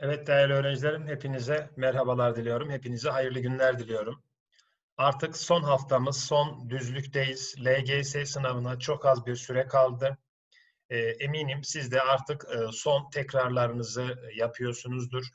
Evet değerli öğrencilerim, hepinize merhabalar diliyorum. Hepinize hayırlı günler diliyorum. Artık son haftamız, son düzlükteyiz. LGS sınavına çok az bir süre kaldı. Ee, eminim siz de artık e, son tekrarlarınızı yapıyorsunuzdur.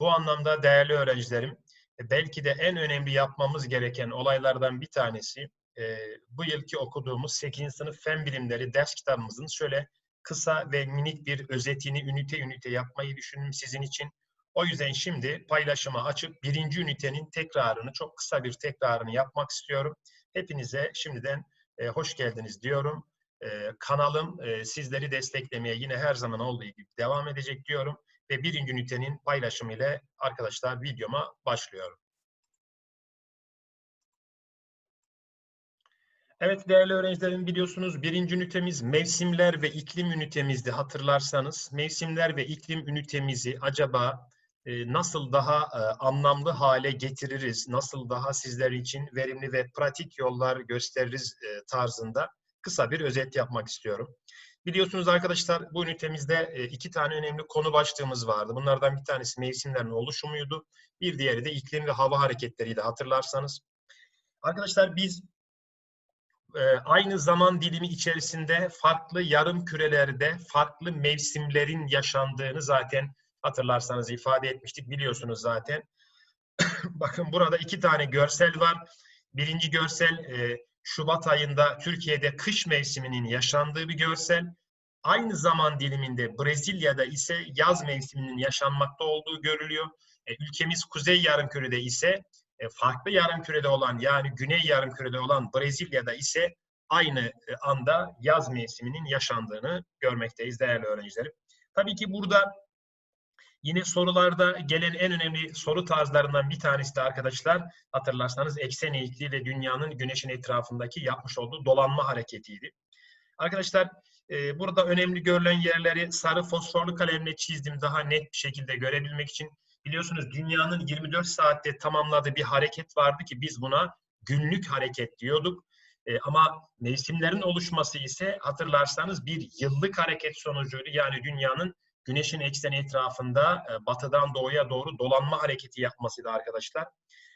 Bu anlamda değerli öğrencilerim, e, belki de en önemli yapmamız gereken olaylardan bir tanesi, e, bu yılki okuduğumuz 8. sınıf fen bilimleri ders kitabımızın şöyle kısa ve minik bir özetini ünite ünite yapmayı düşündüm sizin için. O yüzden şimdi paylaşıma açıp birinci ünitenin tekrarını, çok kısa bir tekrarını yapmak istiyorum. Hepinize şimdiden e, hoş geldiniz diyorum. E, kanalım e, sizleri desteklemeye yine her zaman olduğu gibi devam edecek diyorum. Ve birinci ünitenin paylaşımı ile arkadaşlar videoma başlıyorum. Evet değerli öğrencilerim biliyorsunuz birinci ünitemiz mevsimler ve iklim ünitemizdi hatırlarsanız. Mevsimler ve iklim ünitemizi acaba e, nasıl daha e, anlamlı hale getiririz, nasıl daha sizler için verimli ve pratik yollar gösteririz e, tarzında kısa bir özet yapmak istiyorum. Biliyorsunuz arkadaşlar bu ünitemizde e, iki tane önemli konu başlığımız vardı. Bunlardan bir tanesi mevsimlerin oluşumuydu. Bir diğeri de iklim ve hava hareketleriydi hatırlarsanız. Arkadaşlar biz aynı zaman dilimi içerisinde farklı yarım kürelerde farklı mevsimlerin yaşandığını zaten hatırlarsanız ifade etmiştik. Biliyorsunuz zaten. Bakın burada iki tane görsel var. Birinci görsel e, Şubat ayında Türkiye'de kış mevsiminin yaşandığı bir görsel. Aynı zaman diliminde Brezilya'da ise yaz mevsiminin yaşanmakta olduğu görülüyor. E, ülkemiz Kuzey Yarımküre'de ise e, farklı yarımkürede olan yani Güney Yarımküre'de olan Brezilya'da ise aynı e, anda yaz mevsiminin yaşandığını görmekteyiz değerli öğrencilerim. Tabii ki burada yine sorularda gelen en önemli soru tarzlarından bir tanesi de arkadaşlar hatırlarsanız eksen eğikliği ve dünyanın güneşin etrafındaki yapmış olduğu dolanma hareketiydi. Arkadaşlar e, burada önemli görülen yerleri sarı fosforlu kalemle çizdim daha net bir şekilde görebilmek için. Biliyorsunuz dünyanın 24 saatte tamamladığı bir hareket vardı ki biz buna günlük hareket diyorduk. E, ama mevsimlerin oluşması ise hatırlarsanız bir yıllık hareket sonucuydu. Yani dünyanın güneşin ekseni etrafında e, batıdan doğuya doğru dolanma hareketi yapmasıydı arkadaşlar.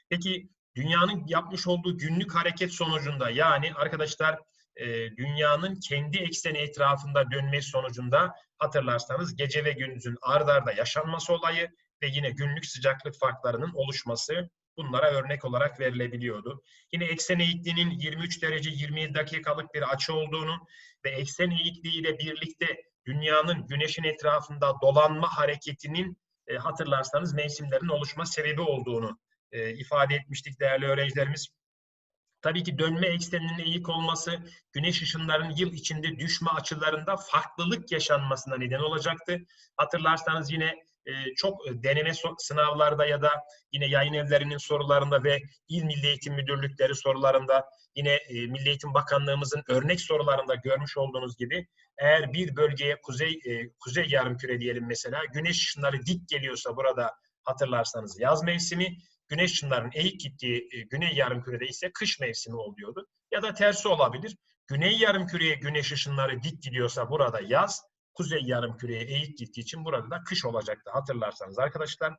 Peki dünyanın yapmış olduğu günlük hareket sonucunda yani arkadaşlar e, dünyanın kendi ekseni etrafında dönmesi sonucunda hatırlarsanız gece ve gündüzün ard arda yaşanması olayı ve yine günlük sıcaklık farklarının oluşması bunlara örnek olarak verilebiliyordu. Yine eksen eğikliğinin 23 derece 27 dakikalık bir açı olduğunu ve eksen eğikliği ile birlikte dünyanın güneşin etrafında dolanma hareketinin e, hatırlarsanız mevsimlerin oluşma sebebi olduğunu e, ifade etmiştik değerli öğrencilerimiz. Tabii ki dönme ekseninin eğik olması güneş ışınlarının yıl içinde düşme açılarında farklılık yaşanmasına neden olacaktı. Hatırlarsanız yine e, çok deneme sınavlarda ya da yine yayın evlerinin sorularında ve İl Milli Eğitim Müdürlükleri sorularında yine e, Milli Eğitim Bakanlığımızın örnek sorularında görmüş olduğunuz gibi eğer bir bölgeye kuzey e, kuzey yarımküre diyelim mesela güneş ışınları dik geliyorsa burada hatırlarsanız yaz mevsimi güneş ışınlarının eğik gittiği e, güney yarımkürede ise kış mevsimi oluyordu. Ya da tersi olabilir. Güney yarımküreye güneş ışınları dik gidiyorsa burada yaz, kuzey yarımküreye eğik gittiği için burada da kış olacaktı hatırlarsanız arkadaşlar.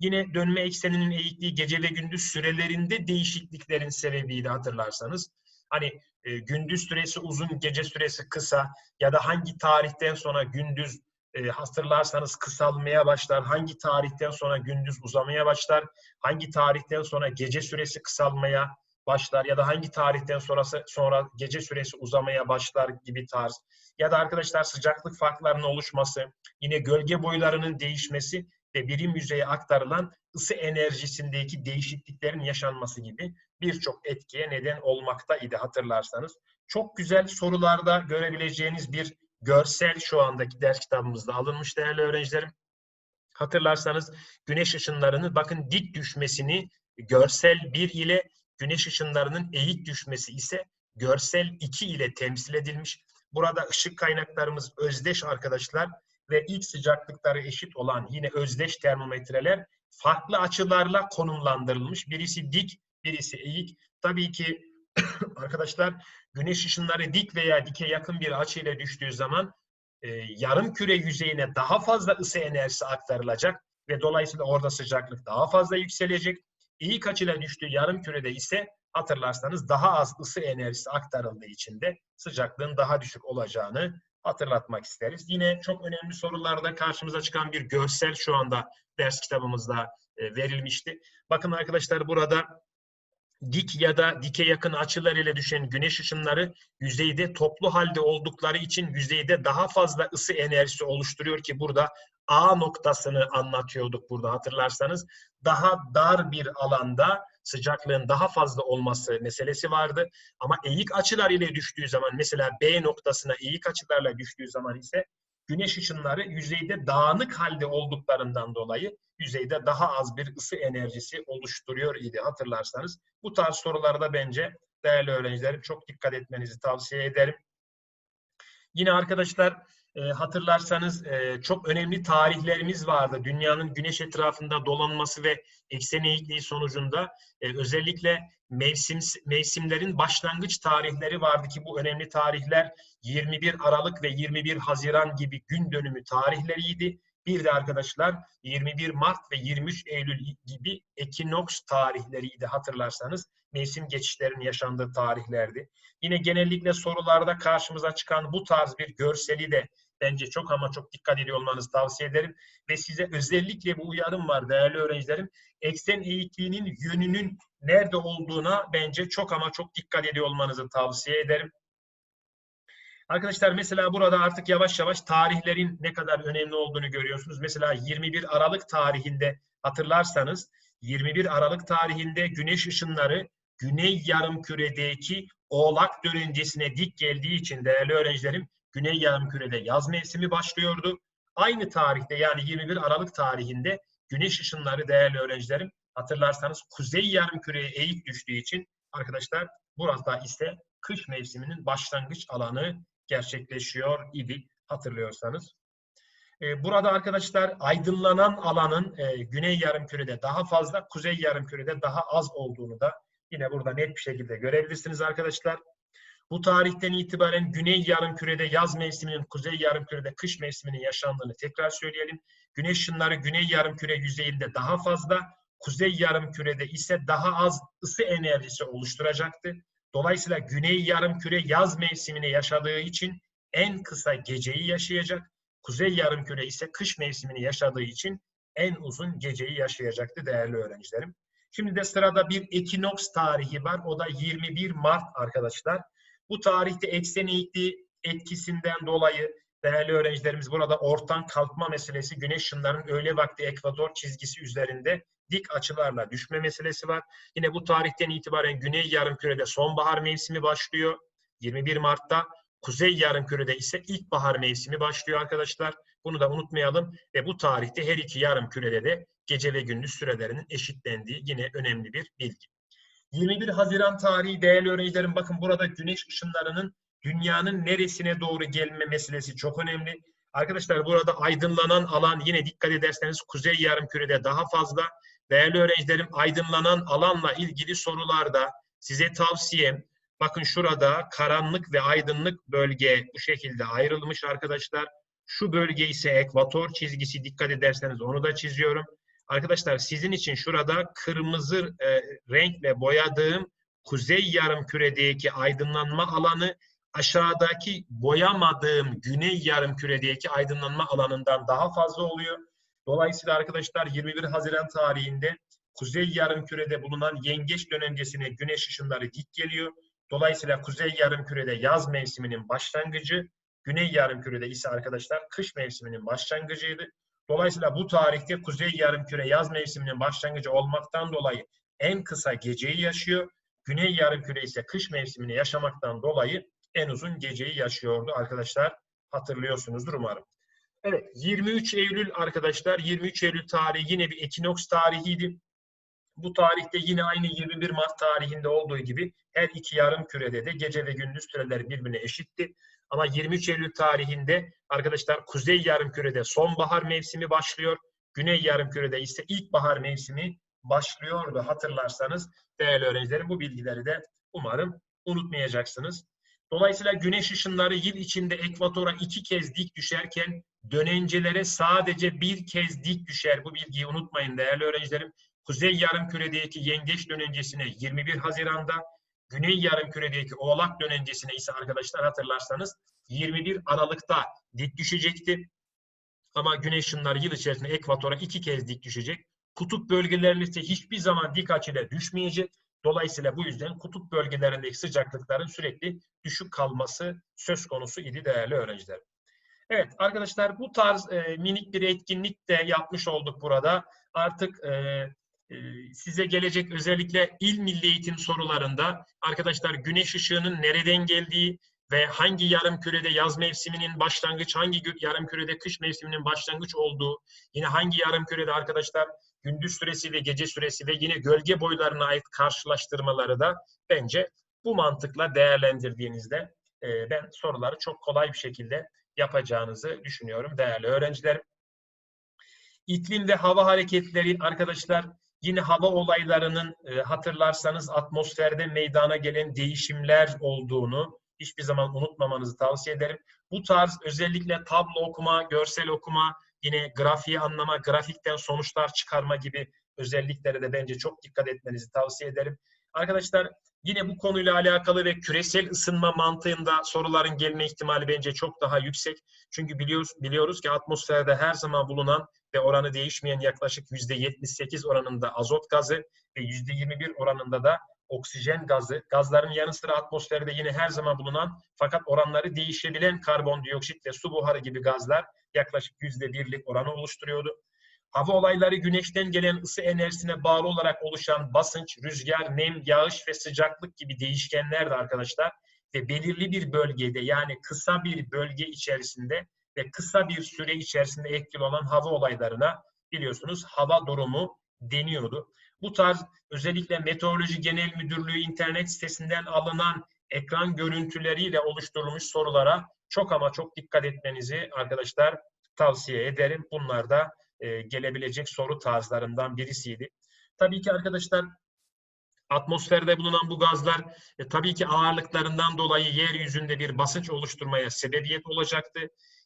Yine dönme ekseninin eğikliği gece ve gündüz sürelerinde değişikliklerin sebebiydi hatırlarsanız. Hani e, gündüz süresi uzun, gece süresi kısa ya da hangi tarihten sonra gündüz e, hatırlarsanız kısalmaya başlar, hangi tarihten sonra gündüz uzamaya başlar, hangi tarihten sonra gece süresi kısalmaya başlar ya da hangi tarihten sonrası sonra gece süresi uzamaya başlar gibi tarz ya da arkadaşlar sıcaklık farklarının oluşması, yine gölge boylarının değişmesi ve birim yüzeye aktarılan ısı enerjisindeki değişikliklerin yaşanması gibi birçok etkiye neden olmakta idi hatırlarsanız. Çok güzel sorularda görebileceğiniz bir görsel şu andaki ders kitabımızda alınmış değerli öğrencilerim. Hatırlarsanız güneş ışınlarını bakın dik düşmesini görsel 1 ile güneş ışınlarının eğik düşmesi ise görsel 2 ile temsil edilmiş. Burada ışık kaynaklarımız özdeş arkadaşlar ve ilk sıcaklıkları eşit olan yine özdeş termometreler farklı açılarla konumlandırılmış. Birisi dik, birisi eğik. Tabii ki arkadaşlar güneş ışınları dik veya dike yakın bir açıyla düştüğü zaman e, yarım küre yüzeyine daha fazla ısı enerjisi aktarılacak. ve dolayısıyla orada sıcaklık daha fazla yükselecek. İlk açıyla düştüğü yarım kürede ise hatırlarsanız daha az ısı enerjisi aktarıldığı için de sıcaklığın daha düşük olacağını hatırlatmak isteriz. Yine çok önemli sorularda karşımıza çıkan bir görsel şu anda ders kitabımızda e, verilmişti. Bakın arkadaşlar burada dik ya da dike yakın açılar ile düşen güneş ışınları yüzeyde toplu halde oldukları için yüzeyde daha fazla ısı enerjisi oluşturuyor ki burada A noktasını anlatıyorduk burada hatırlarsanız. Daha dar bir alanda sıcaklığın daha fazla olması meselesi vardı. Ama eğik açılar ile düştüğü zaman mesela B noktasına eğik açılarla düştüğü zaman ise güneş ışınları yüzeyde dağınık halde olduklarından dolayı yüzeyde daha az bir ısı enerjisi oluşturuyor idi hatırlarsanız. Bu tarz sorularda bence değerli öğrencilerim çok dikkat etmenizi tavsiye ederim. Yine arkadaşlar e, hatırlarsanız e, çok önemli tarihlerimiz vardı. Dünyanın güneş etrafında dolanması ve eksen eğikliği sonucunda e, özellikle mevsim mevsimlerin başlangıç tarihleri vardı ki bu önemli tarihler 21 Aralık ve 21 Haziran gibi gün dönümü tarihleriydi. Bir de arkadaşlar 21 Mart ve 23 Eylül gibi ekinoks tarihleriydi hatırlarsanız. Mevsim geçişlerinin yaşandığı tarihlerdi. Yine genellikle sorularda karşımıza çıkan bu tarz bir görseli de bence çok ama çok dikkat ediyor olmanızı tavsiye ederim. Ve size özellikle bu uyarım var değerli öğrencilerim. Eksen eğikliğinin yönünün nerede olduğuna bence çok ama çok dikkat ediyor olmanızı tavsiye ederim. Arkadaşlar mesela burada artık yavaş yavaş tarihlerin ne kadar önemli olduğunu görüyorsunuz. Mesela 21 Aralık tarihinde hatırlarsanız 21 Aralık tarihinde güneş ışınları güney yarım küredeki oğlak dönencesine dik geldiği için değerli öğrencilerim güney yarım kürede yaz mevsimi başlıyordu. Aynı tarihte yani 21 Aralık tarihinde güneş ışınları değerli öğrencilerim hatırlarsanız kuzey yarım küreye eğik düştüğü için arkadaşlar burada ise kış mevsiminin başlangıç alanı gerçekleşiyor idi hatırlıyorsanız. Ee, burada arkadaşlar aydınlanan alanın e, güney yarımkürede daha fazla, kuzey yarımkürede daha az olduğunu da yine burada net bir şekilde görebilirsiniz arkadaşlar. Bu tarihten itibaren güney yarımkürede yaz mevsiminin, kuzey yarımkürede kış mevsiminin yaşandığını tekrar söyleyelim. Güneş ışınları güney yarımküre yüzeyinde daha fazla, kuzey yarımkürede ise daha az ısı enerjisi oluşturacaktı. Dolayısıyla güney yarımküre yaz mevsimini yaşadığı için en kısa geceyi yaşayacak. Kuzey yarımküre ise kış mevsimini yaşadığı için en uzun geceyi yaşayacaktı değerli öğrencilerim. Şimdi de sırada bir ekinoks tarihi var. O da 21 Mart arkadaşlar. Bu tarihte eksen etkisinden dolayı değerli öğrencilerimiz burada ortadan kalkma meselesi güneş ışınlarının öğle vakti ekvator çizgisi üzerinde dik açılarla düşme meselesi var. Yine bu tarihten itibaren Güney Yarımküre'de sonbahar mevsimi başlıyor. 21 Mart'ta Kuzey Yarımküre'de ise ilkbahar mevsimi başlıyor arkadaşlar. Bunu da unutmayalım ve bu tarihte her iki yarımkürede de gece ve gündüz sürelerinin eşitlendiği yine önemli bir bilgi. 21 Haziran tarihi değerli öğrencilerim bakın burada güneş ışınlarının dünyanın neresine doğru gelme meselesi çok önemli. Arkadaşlar burada aydınlanan alan yine dikkat ederseniz kuzey yarımkürede daha fazla. Değerli öğrencilerim aydınlanan alanla ilgili sorularda size tavsiyem bakın şurada karanlık ve aydınlık bölge bu şekilde ayrılmış arkadaşlar. Şu bölge ise ekvator çizgisi dikkat ederseniz onu da çiziyorum. Arkadaşlar sizin için şurada kırmızı e, renkle boyadığım kuzey yarım küredeki aydınlanma alanı aşağıdaki boyamadığım güney yarım küredeki aydınlanma alanından daha fazla oluyor. Dolayısıyla arkadaşlar 21 Haziran tarihinde kuzey yarım kürede bulunan yengeç dönencesine güneş ışınları dik geliyor. Dolayısıyla kuzey yarım kürede yaz mevsiminin başlangıcı, güney yarım kürede ise arkadaşlar kış mevsiminin başlangıcıydı. Dolayısıyla bu tarihte kuzey yarım küre yaz mevsiminin başlangıcı olmaktan dolayı en kısa geceyi yaşıyor. Güney yarım küre ise kış mevsimini yaşamaktan dolayı en uzun geceyi yaşıyordu arkadaşlar. Hatırlıyorsunuzdur umarım. Evet 23 Eylül arkadaşlar 23 Eylül tarihi yine bir ekinoks tarihiydi. Bu tarihte yine aynı 21 Mart tarihinde olduğu gibi her iki yarım kürede de gece ve gündüz süreleri birbirine eşitti. Ama 23 Eylül tarihinde arkadaşlar kuzey yarım kürede sonbahar mevsimi başlıyor. Güney yarım kürede ise ilkbahar mevsimi başlıyordu hatırlarsanız değerli öğrencilerim bu bilgileri de umarım unutmayacaksınız. Dolayısıyla güneş ışınları yıl içinde ekvatora iki kez dik düşerken dönencelere sadece bir kez dik düşer. Bu bilgiyi unutmayın değerli öğrencilerim. Kuzey yarımküredeki yengeç dönencesine 21 Haziran'da, Güney yarımküredeki oğlak dönencesine ise arkadaşlar hatırlarsanız 21 Aralık'ta dik düşecekti. Ama güneş ışınları yıl içerisinde ekvatora iki kez dik düşecek. Kutup bölgelerinde ise hiçbir zaman dik açıyla düşmeyecek. Dolayısıyla bu yüzden kutup bölgelerindeki sıcaklıkların sürekli düşük kalması söz konusu idi değerli öğrenciler. Evet arkadaşlar bu tarz e, minik bir etkinlik de yapmış olduk burada. Artık e, size gelecek özellikle il milli eğitim sorularında arkadaşlar güneş ışığının nereden geldiği ve hangi yarım kürede yaz mevsiminin başlangıç, hangi yarım kürede kış mevsiminin başlangıç olduğu, yine hangi yarım kürede arkadaşlar gündüz süresi ve gece süresi ve yine gölge boylarına ait karşılaştırmaları da bence bu mantıkla değerlendirdiğinizde e, ben soruları çok kolay bir şekilde yapacağınızı düşünüyorum değerli öğrencilerim. İklim ve hava hareketleri arkadaşlar yine hava olaylarının e, hatırlarsanız atmosferde meydana gelen değişimler olduğunu hiçbir zaman unutmamanızı tavsiye ederim. Bu tarz özellikle tablo okuma, görsel okuma, yine grafiği anlama, grafikten sonuçlar çıkarma gibi özelliklere de bence çok dikkat etmenizi tavsiye ederim. Arkadaşlar yine bu konuyla alakalı ve küresel ısınma mantığında soruların gelme ihtimali bence çok daha yüksek. Çünkü biliyoruz, biliyoruz ki atmosferde her zaman bulunan ve oranı değişmeyen yaklaşık %78 oranında azot gazı ve %21 oranında da oksijen gazı, gazların yanı sıra atmosferde yine her zaman bulunan fakat oranları değişebilen karbondioksit ve su buharı gibi gazlar yaklaşık yüzde birlik oranı oluşturuyordu. Hava olayları güneşten gelen ısı enerjisine bağlı olarak oluşan basınç, rüzgar, nem, yağış ve sıcaklık gibi değişkenler de arkadaşlar ve belirli bir bölgede yani kısa bir bölge içerisinde ve kısa bir süre içerisinde etkili olan hava olaylarına biliyorsunuz hava durumu deniyordu. Bu tarz özellikle Meteoroloji Genel Müdürlüğü internet sitesinden alınan ekran görüntüleriyle oluşturulmuş sorulara çok ama çok dikkat etmenizi arkadaşlar tavsiye ederim. Bunlar da e, gelebilecek soru tarzlarından birisiydi. Tabii ki arkadaşlar atmosferde bulunan bu gazlar e, tabii ki ağırlıklarından dolayı yeryüzünde bir basınç oluşturmaya sebebiyet olacaktı.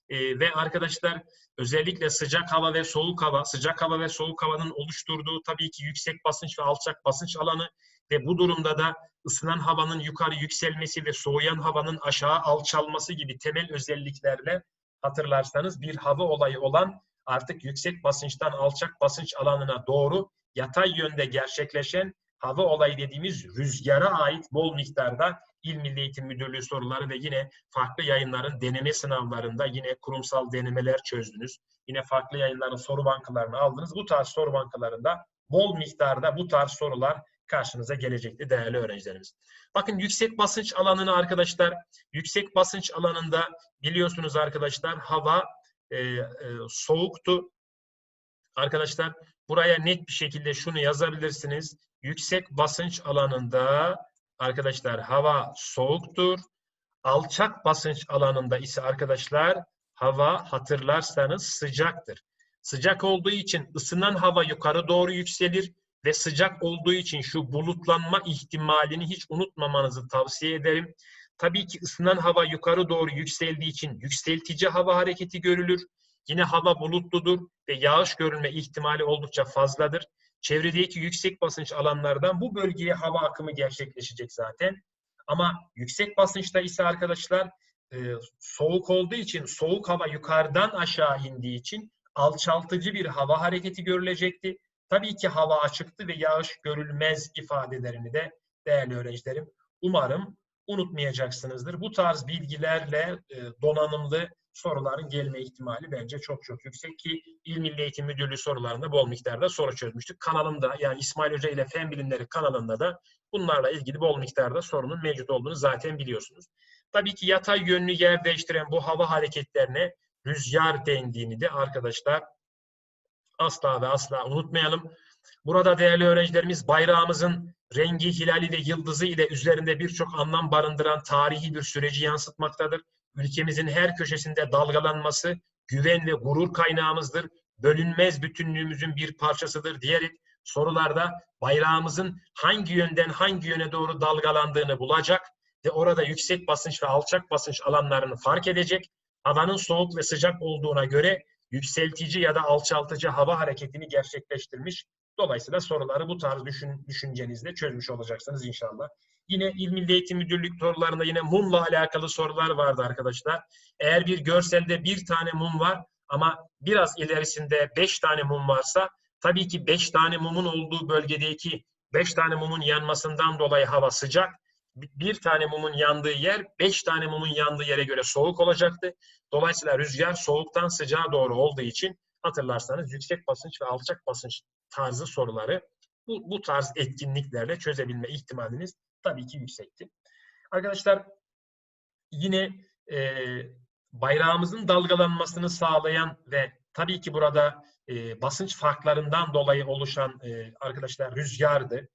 E, ve arkadaşlar özellikle sıcak hava ve soğuk hava, sıcak hava ve soğuk havanın oluşturduğu tabii ki yüksek basınç ve alçak basınç alanı ve bu durumda da ısınan havanın yukarı yükselmesi ve soğuyan havanın aşağı alçalması gibi temel özelliklerle hatırlarsanız bir hava olayı olan artık yüksek basınçtan alçak basınç alanına doğru yatay yönde gerçekleşen hava olayı dediğimiz rüzgara ait bol miktarda İl Milli Eğitim Müdürlüğü soruları ve yine farklı yayınların deneme sınavlarında yine kurumsal denemeler çözdünüz. Yine farklı yayınların soru bankalarını aldınız. Bu tarz soru bankalarında bol miktarda bu tarz sorular karşınıza gelecekti değerli öğrencilerimiz. Bakın yüksek basınç alanını arkadaşlar, yüksek basınç alanında biliyorsunuz arkadaşlar hava e, e, soğuktu. Arkadaşlar buraya net bir şekilde şunu yazabilirsiniz. Yüksek basınç alanında arkadaşlar hava soğuktur. Alçak basınç alanında ise arkadaşlar hava hatırlarsanız sıcaktır. Sıcak olduğu için ısınan hava yukarı doğru yükselir ve sıcak olduğu için şu bulutlanma ihtimalini hiç unutmamanızı tavsiye ederim. Tabii ki ısınan hava yukarı doğru yükseldiği için yükseltici hava hareketi görülür. Yine hava bulutludur ve yağış görülme ihtimali oldukça fazladır. Çevredeki yüksek basınç alanlardan bu bölgeye hava akımı gerçekleşecek zaten. Ama yüksek basınçta ise arkadaşlar e, soğuk olduğu için, soğuk hava yukarıdan aşağı indiği için alçaltıcı bir hava hareketi görülecekti. Tabii ki hava açıktı ve yağış görülmez ifadelerini de değerli öğrencilerim umarım unutmayacaksınızdır. Bu tarz bilgilerle e, donanımlı soruların gelme ihtimali bence çok çok yüksek ki İl Milli Eğitim Müdürlüğü sorularında bol miktarda soru çözmüştük. Kanalımda yani İsmail Hoca ile Fen Bilimleri kanalında da bunlarla ilgili bol miktarda sorunun mevcut olduğunu zaten biliyorsunuz. Tabii ki yatay yönlü yer değiştiren bu hava hareketlerine rüzgar dendiğini de arkadaşlar asla ve asla unutmayalım. Burada değerli öğrencilerimiz bayrağımızın rengi, hilali ve yıldızı ile üzerinde birçok anlam barındıran tarihi bir süreci yansıtmaktadır. Ülkemizin her köşesinde dalgalanması güven ve gurur kaynağımızdır. Bölünmez bütünlüğümüzün bir parçasıdır diyerek sorularda bayrağımızın hangi yönden hangi yöne doğru dalgalandığını bulacak ve orada yüksek basınç ve alçak basınç alanlarını fark edecek. Havanın soğuk ve sıcak olduğuna göre yükseltici ya da alçaltıcı hava hareketini gerçekleştirmiş. Dolayısıyla soruları bu tarz düşün, düşüncenizle çözmüş olacaksınız inşallah. Yine İl Milli Eğitim Müdürlük sorularında yine mumla alakalı sorular vardı arkadaşlar. Eğer bir görselde bir tane mum var ama biraz ilerisinde beş tane mum varsa tabii ki beş tane mumun olduğu bölgedeki beş tane mumun yanmasından dolayı hava sıcak. Bir tane mumun yandığı yer beş tane mumun yandığı yere göre soğuk olacaktı. Dolayısıyla rüzgar soğuktan sıcağa doğru olduğu için hatırlarsanız yüksek basınç ve alçak basınç tarzı soruları bu, bu tarz etkinliklerle çözebilme ihtimaliniz tabii ki yüksekti. Arkadaşlar yine e, bayrağımızın dalgalanmasını sağlayan ve tabii ki burada e, basınç farklarından dolayı oluşan e, arkadaşlar rüzgardı.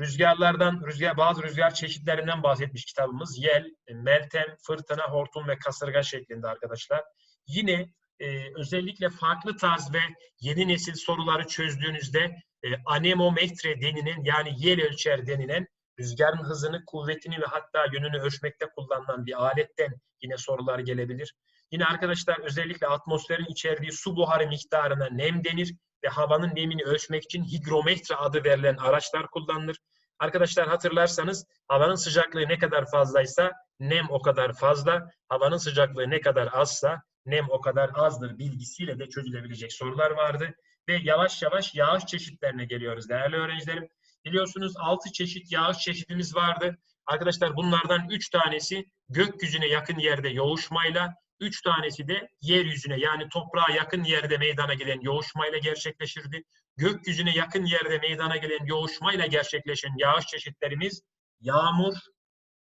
Rüzgarlardan, rüzgar bazı rüzgar çeşitlerinden bahsetmiş kitabımız. Yel, meltem, fırtına, hortum ve kasırga şeklinde arkadaşlar. Yine e, özellikle farklı tarz ve yeni nesil soruları çözdüğünüzde e, anemometre denilen yani yel ölçer denilen rüzgarın hızını, kuvvetini ve hatta yönünü ölçmekte kullanılan bir aletten yine sorular gelebilir. Yine arkadaşlar özellikle atmosferin içerdiği su buharı miktarına nem denir ve havanın nemini ölçmek için higrometre adı verilen araçlar kullanılır. Arkadaşlar hatırlarsanız havanın sıcaklığı ne kadar fazlaysa nem o kadar fazla, havanın sıcaklığı ne kadar azsa nem o kadar azdır bilgisiyle de çözülebilecek sorular vardı. Ve yavaş yavaş yağış çeşitlerine geliyoruz değerli öğrencilerim. Biliyorsunuz 6 çeşit yağış çeşidimiz vardı. Arkadaşlar bunlardan 3 tanesi gökyüzüne yakın yerde yoğuşmayla, 3 tanesi de yeryüzüne yani toprağa yakın yerde meydana gelen yoğuşmayla gerçekleşirdi. Gökyüzüne yakın yerde meydana gelen yoğuşmayla gerçekleşen yağış çeşitlerimiz yağmur,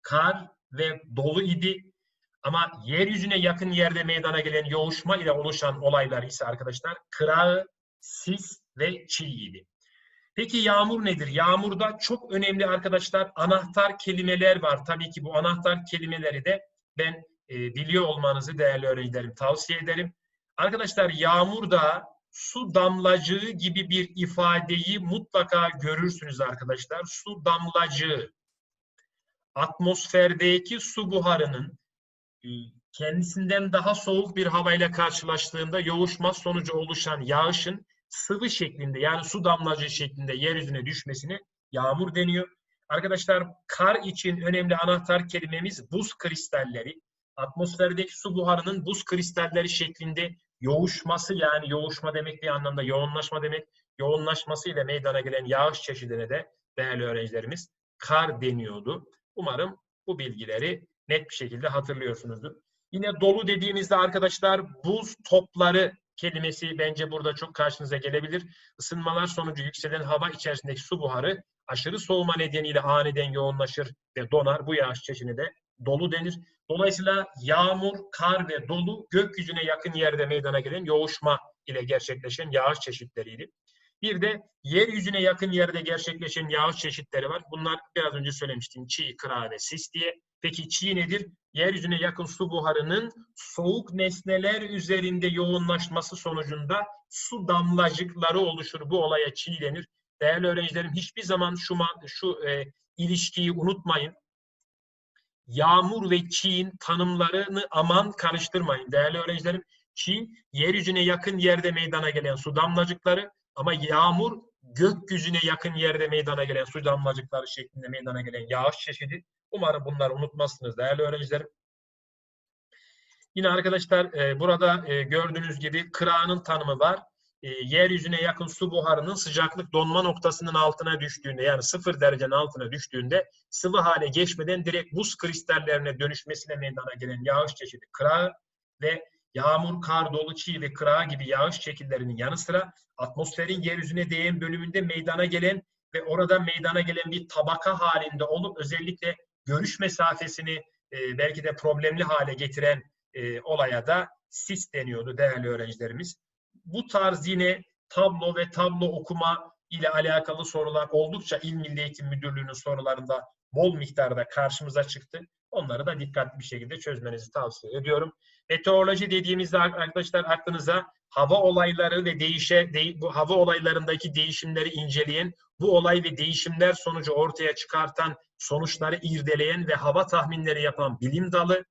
kar ve dolu idi. Ama yeryüzüne yakın yerde meydana gelen yoğuşma ile oluşan olaylar ise arkadaşlar kırağı, sis ve çiğ idi. Peki yağmur nedir? Yağmurda çok önemli arkadaşlar anahtar kelimeler var. Tabii ki bu anahtar kelimeleri de ben e, biliyor olmanızı değerli öğrencilerim tavsiye ederim. Arkadaşlar yağmurda su damlacığı gibi bir ifadeyi mutlaka görürsünüz arkadaşlar. Su damlacığı. Atmosferdeki su buharının kendisinden daha soğuk bir havayla karşılaştığında yoğuşma sonucu oluşan yağışın sıvı şeklinde yani su damlacığı şeklinde yeryüzüne düşmesine yağmur deniyor. Arkadaşlar kar için önemli anahtar kelimemiz buz kristalleri. Atmosferdeki su buharının buz kristalleri şeklinde yoğuşması yani yoğuşma demek bir anlamda yoğunlaşma demek. Yoğunlaşması ile meydana gelen yağış çeşidine de değerli öğrencilerimiz kar deniyordu. Umarım bu bilgileri net bir şekilde hatırlıyorsunuzdur. Yine dolu dediğimizde arkadaşlar buz topları kelimesi bence burada çok karşınıza gelebilir. Isınmalar sonucu yükselen hava içerisindeki su buharı aşırı soğuma nedeniyle aniden yoğunlaşır ve donar. Bu yağış çeşidine de dolu denir. Dolayısıyla yağmur, kar ve dolu gökyüzüne yakın yerde meydana gelen yoğuşma ile gerçekleşen yağış çeşitleriydi. Bir de yeryüzüne yakın yerde gerçekleşen yağış çeşitleri var. Bunlar biraz önce söylemiştim. Çiğ, kıra ve sis diye. Peki çiğ nedir? Yeryüzüne yakın su buharının soğuk nesneler üzerinde yoğunlaşması sonucunda su damlacıkları oluşur. Bu olaya çiğ denir. Değerli öğrencilerim hiçbir zaman şu şu e, ilişkiyi unutmayın. Yağmur ve çiğin tanımlarını aman karıştırmayın. Değerli öğrencilerim, çiğ yeryüzüne yakın yerde meydana gelen su damlacıkları ama yağmur gökyüzüne yakın yerde meydana gelen su damlacıkları şeklinde meydana gelen yağış çeşidi. Umarım bunları unutmazsınız değerli öğrencilerim. Yine arkadaşlar e, burada e, gördüğünüz gibi kırağının tanımı var. E, yeryüzüne yakın su buharının sıcaklık donma noktasının altına düştüğünde yani sıfır derecenin altına düştüğünde sıvı hale geçmeden direkt buz kristallerine dönüşmesine meydana gelen yağış çeşidi kırağı ve yağmur, kar, dolu, çiğ ve kırağı gibi yağış şekillerinin yanı sıra atmosferin yeryüzüne değen bölümünde meydana gelen ve orada meydana gelen bir tabaka halinde olup özellikle görüş mesafesini e, belki de problemli hale getiren e, olaya da sis deniyordu değerli öğrencilerimiz. Bu tarz yine tablo ve tablo okuma ile alakalı sorular oldukça İl Milli Eğitim Müdürlüğü'nün sorularında bol miktarda karşımıza çıktı. Onları da dikkatli bir şekilde çözmenizi tavsiye ediyorum. Meteoroloji dediğimizde arkadaşlar aklınıza hava olayları ve değişe de, bu hava olaylarındaki değişimleri inceleyen bu olay ve değişimler sonucu ortaya çıkartan sonuçları irdeleyen ve hava tahminleri yapan bilim dalı.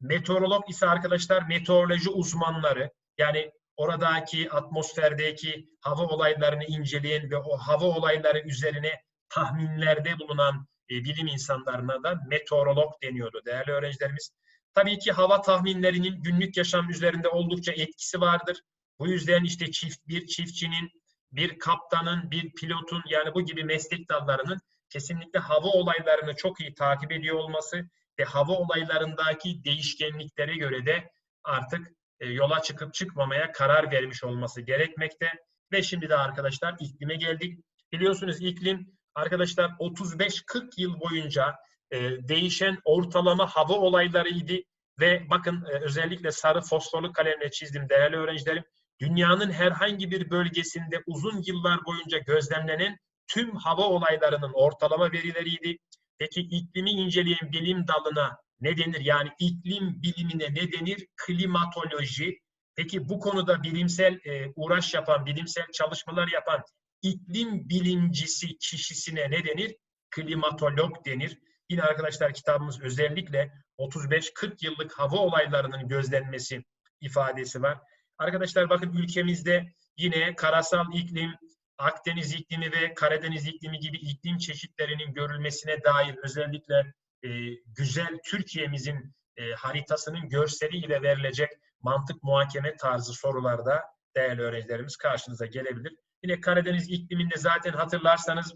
Meteorolog ise arkadaşlar meteoroloji uzmanları yani oradaki atmosferdeki hava olaylarını inceleyen ve o hava olayları üzerine tahminlerde bulunan e, bilim insanlarına da meteorolog deniyordu değerli öğrencilerimiz. Tabii ki hava tahminlerinin günlük yaşam üzerinde oldukça etkisi vardır. Bu yüzden işte çift bir çiftçinin, bir kaptanın, bir pilotun yani bu gibi meslek dallarının kesinlikle hava olaylarını çok iyi takip ediyor olması ve hava olaylarındaki değişkenliklere göre de artık e, yola çıkıp çıkmamaya karar vermiş olması gerekmekte. Ve şimdi de arkadaşlar iklime geldik. Biliyorsunuz iklim arkadaşlar 35-40 yıl boyunca e, değişen ortalama hava olaylarıydı ve bakın e, özellikle sarı fosforlu kalemle çizdim değerli öğrencilerim. Dünyanın herhangi bir bölgesinde uzun yıllar boyunca gözlemlenen tüm hava olaylarının ortalama verileriydi. Peki iklimi inceleyen bilim dalına ne denir? Yani iklim bilimine ne denir? Klimatoloji. Peki bu konuda bilimsel e, uğraş yapan, bilimsel çalışmalar yapan iklim bilimcisi kişisine ne denir? Klimatolog denir. Yine arkadaşlar kitabımız özellikle 35-40 yıllık hava olaylarının gözlenmesi ifadesi var. Arkadaşlar bakın ülkemizde yine karasal iklim, Akdeniz iklimi ve Karadeniz iklimi gibi iklim çeşitlerinin görülmesine dair özellikle e, güzel Türkiye'mizin e, haritasının görseliyle verilecek mantık muhakeme tarzı sorularda değerli öğrencilerimiz karşınıza gelebilir. Yine Karadeniz ikliminde zaten hatırlarsanız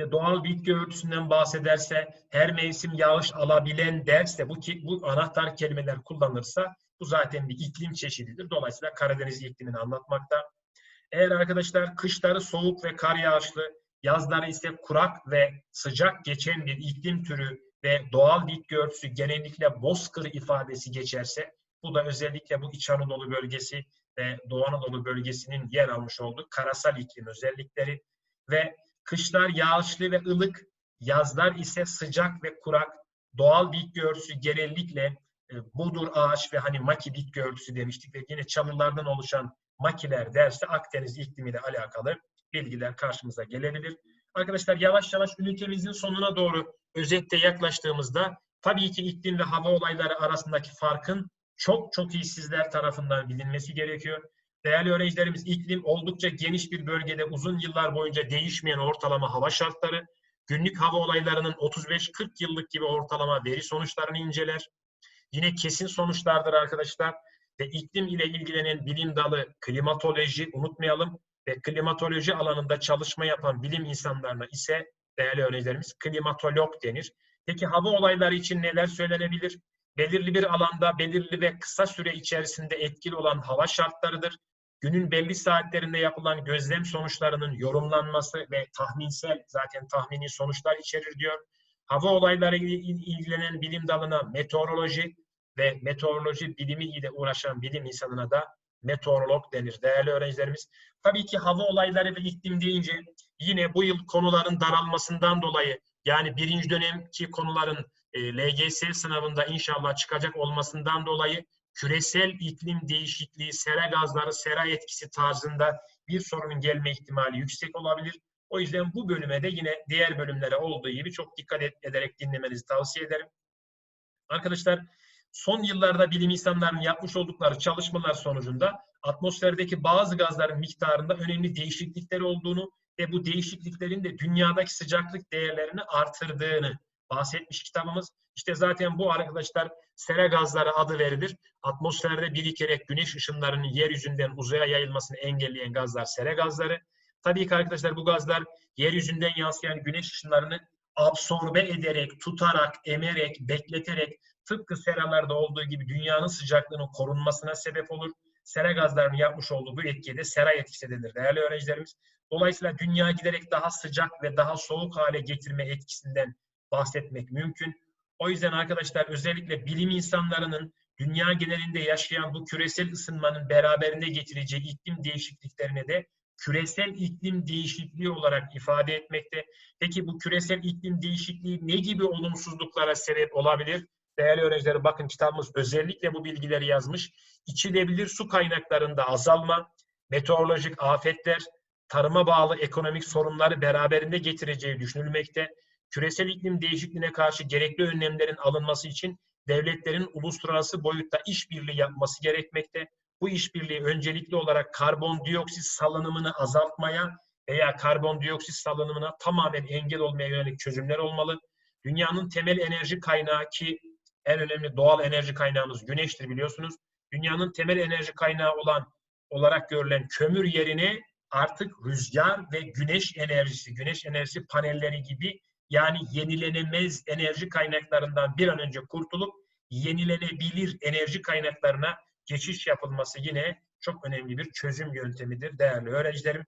işte doğal bitki örtüsünden bahsederse, her mevsim yağış alabilen derse, bu, bu anahtar kelimeler kullanırsa bu zaten bir iklim çeşididir. Dolayısıyla Karadeniz iklimini anlatmakta. Eğer arkadaşlar kışları soğuk ve kar yağışlı, yazları ise kurak ve sıcak geçen bir iklim türü ve doğal bitki örtüsü genellikle bozkır ifadesi geçerse, bu da özellikle bu İç Anadolu bölgesi ve Doğu Anadolu bölgesinin yer almış olduğu karasal iklim özellikleri ve kışlar yağışlı ve ılık, yazlar ise sıcak ve kurak, doğal bitki örtüsü genellikle e, budur ağaç ve hani maki bitki örtüsü demiştik ve yine çalılardan oluşan makiler derse Akdeniz iklimiyle alakalı bilgiler karşımıza gelebilir. Arkadaşlar yavaş yavaş ünitemizin sonuna doğru özette yaklaştığımızda tabii ki iklim ve hava olayları arasındaki farkın çok çok iyi sizler tarafından bilinmesi gerekiyor. Değerli öğrencilerimiz iklim oldukça geniş bir bölgede uzun yıllar boyunca değişmeyen ortalama hava şartları, günlük hava olaylarının 35-40 yıllık gibi ortalama veri sonuçlarını inceler. Yine kesin sonuçlardır arkadaşlar ve iklim ile ilgilenen bilim dalı klimatoloji unutmayalım ve klimatoloji alanında çalışma yapan bilim insanlarına ise değerli öğrencilerimiz klimatolog denir. Peki hava olayları için neler söylenebilir? Belirli bir alanda belirli ve kısa süre içerisinde etkili olan hava şartlarıdır. Günün belli saatlerinde yapılan gözlem sonuçlarının yorumlanması ve tahminsel zaten tahmini sonuçlar içerir diyor. Hava olayları ile ilgilenen bilim dalına meteoroloji, ve meteoroloji bilimi ile uğraşan bilim insanına da meteorolog denir değerli öğrencilerimiz. Tabii ki hava olayları ve iklim deyince yine bu yıl konuların daralmasından dolayı yani birinci dönemki konuların e, LGS sınavında inşallah çıkacak olmasından dolayı küresel iklim değişikliği, sera gazları, sera etkisi tarzında bir sorunun gelme ihtimali yüksek olabilir. O yüzden bu bölüme de yine diğer bölümlere olduğu gibi çok dikkat ederek dinlemenizi tavsiye ederim. Arkadaşlar son yıllarda bilim insanlarının yapmış oldukları çalışmalar sonucunda atmosferdeki bazı gazların miktarında önemli değişiklikler olduğunu ve bu değişikliklerin de dünyadaki sıcaklık değerlerini artırdığını bahsetmiş kitabımız. İşte zaten bu arkadaşlar sera gazları adı verilir. Atmosferde birikerek güneş ışınlarının yeryüzünden uzaya yayılmasını engelleyen gazlar sera gazları. Tabii ki arkadaşlar bu gazlar yeryüzünden yansıyan güneş ışınlarını absorbe ederek, tutarak, emerek, bekleterek tıpkı seralarda olduğu gibi dünyanın sıcaklığının korunmasına sebep olur. Sera gazlarının yapmış olduğu bu etkiye de sera etkisi denir değerli öğrencilerimiz. Dolayısıyla dünya giderek daha sıcak ve daha soğuk hale getirme etkisinden bahsetmek mümkün. O yüzden arkadaşlar özellikle bilim insanlarının dünya genelinde yaşayan bu küresel ısınmanın beraberinde getireceği iklim değişikliklerine de küresel iklim değişikliği olarak ifade etmekte. Peki bu küresel iklim değişikliği ne gibi olumsuzluklara sebep olabilir? Değerli öğrenciler bakın kitabımız özellikle bu bilgileri yazmış. İçilebilir su kaynaklarında azalma, meteorolojik afetler, tarıma bağlı ekonomik sorunları beraberinde getireceği düşünülmekte. Küresel iklim değişikliğine karşı gerekli önlemlerin alınması için devletlerin uluslararası boyutta işbirliği yapması gerekmekte. Bu işbirliği öncelikli olarak karbondioksit salınımını azaltmaya veya karbondioksit salınımına tamamen engel olmaya yönelik çözümler olmalı. Dünyanın temel enerji kaynağı ki en önemli doğal enerji kaynağımız güneştir biliyorsunuz. Dünyanın temel enerji kaynağı olan olarak görülen kömür yerine artık rüzgar ve güneş enerjisi, güneş enerjisi panelleri gibi yani yenilenemez enerji kaynaklarından bir an önce kurtulup yenilenebilir enerji kaynaklarına geçiş yapılması yine çok önemli bir çözüm yöntemidir değerli öğrencilerim.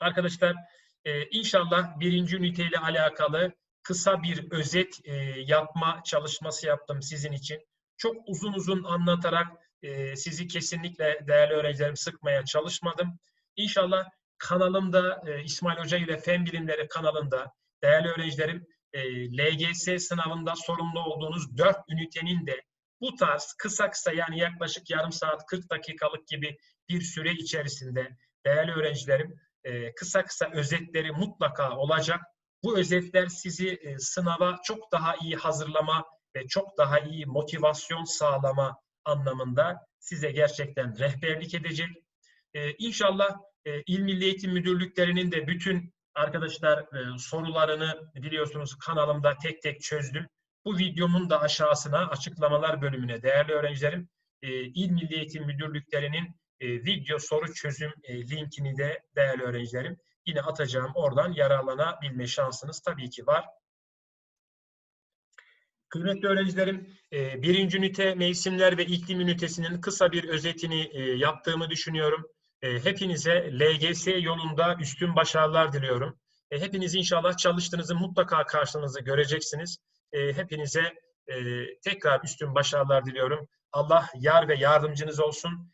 Arkadaşlar e, inşallah birinci üniteyle alakalı kısa bir özet e, yapma çalışması yaptım sizin için. Çok uzun uzun anlatarak e, sizi kesinlikle değerli öğrencilerim sıkmaya çalışmadım. İnşallah kanalımda İsmail Hoca ile Fen Bilimleri kanalında değerli öğrencilerim e, LGS sınavında sorumlu olduğunuz 4 ünitenin de bu tarz kısa kısa yani yaklaşık yarım saat 40 dakikalık gibi bir süre içerisinde değerli öğrencilerim e, kısa kısa özetleri mutlaka olacak. Bu özetler sizi e, sınava çok daha iyi hazırlama ve çok daha iyi motivasyon sağlama anlamında size gerçekten rehberlik edecek. E, inşallah e, İl Milli Eğitim Müdürlüklerinin de bütün arkadaşlar e, sorularını biliyorsunuz kanalımda tek tek çözdüm. Bu videomun da aşağısına açıklamalar bölümüne değerli öğrencilerim e, İl Milli Eğitim Müdürlüklerinin e, video soru çözüm e, linkini de değerli öğrencilerim yine atacağım. Oradan yararlanabilme şansınız tabii ki var. Kıymetli öğrencilerim, e, birinci ünite mevsimler ve iklim ünitesinin kısa bir özetini e, yaptığımı düşünüyorum. E, hepinize LGS yolunda üstün başarılar diliyorum. E, hepiniz inşallah çalıştığınızı mutlaka karşınızı göreceksiniz. E, hepinize e, tekrar üstün başarılar diliyorum. Allah yar ve yardımcınız olsun.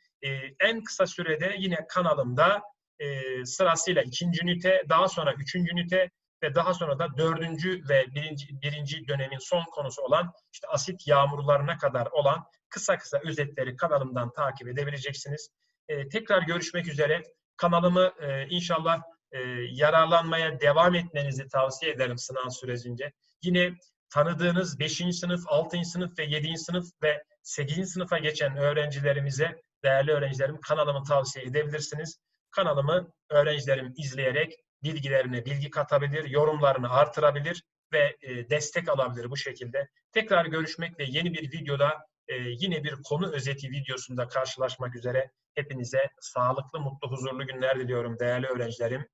En kısa sürede yine kanalımda e, sırasıyla ikinci ünite, daha sonra üçüncü ünite ve daha sonra da dördüncü ve birinci, birinci dönemin son konusu olan işte asit yağmurlarına kadar olan kısa kısa özetleri kanalımdan takip edebileceksiniz. E, tekrar görüşmek üzere. Kanalımı e, inşallah e, yararlanmaya devam etmenizi tavsiye ederim sınav sürecince. Yine tanıdığınız 5. sınıf, 6. sınıf ve 7. sınıf ve 8. sınıfa geçen öğrencilerimize, değerli öğrencilerim kanalımı tavsiye edebilirsiniz. Kanalımı öğrencilerim izleyerek bilgilerine bilgi katabilir, yorumlarını artırabilir ve e, destek alabilir bu şekilde. Tekrar görüşmek ve yeni bir videoda e, yine bir konu özeti videosunda karşılaşmak üzere. Hepinize sağlıklı, mutlu, huzurlu günler diliyorum değerli öğrencilerim.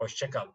Hoşçakalın.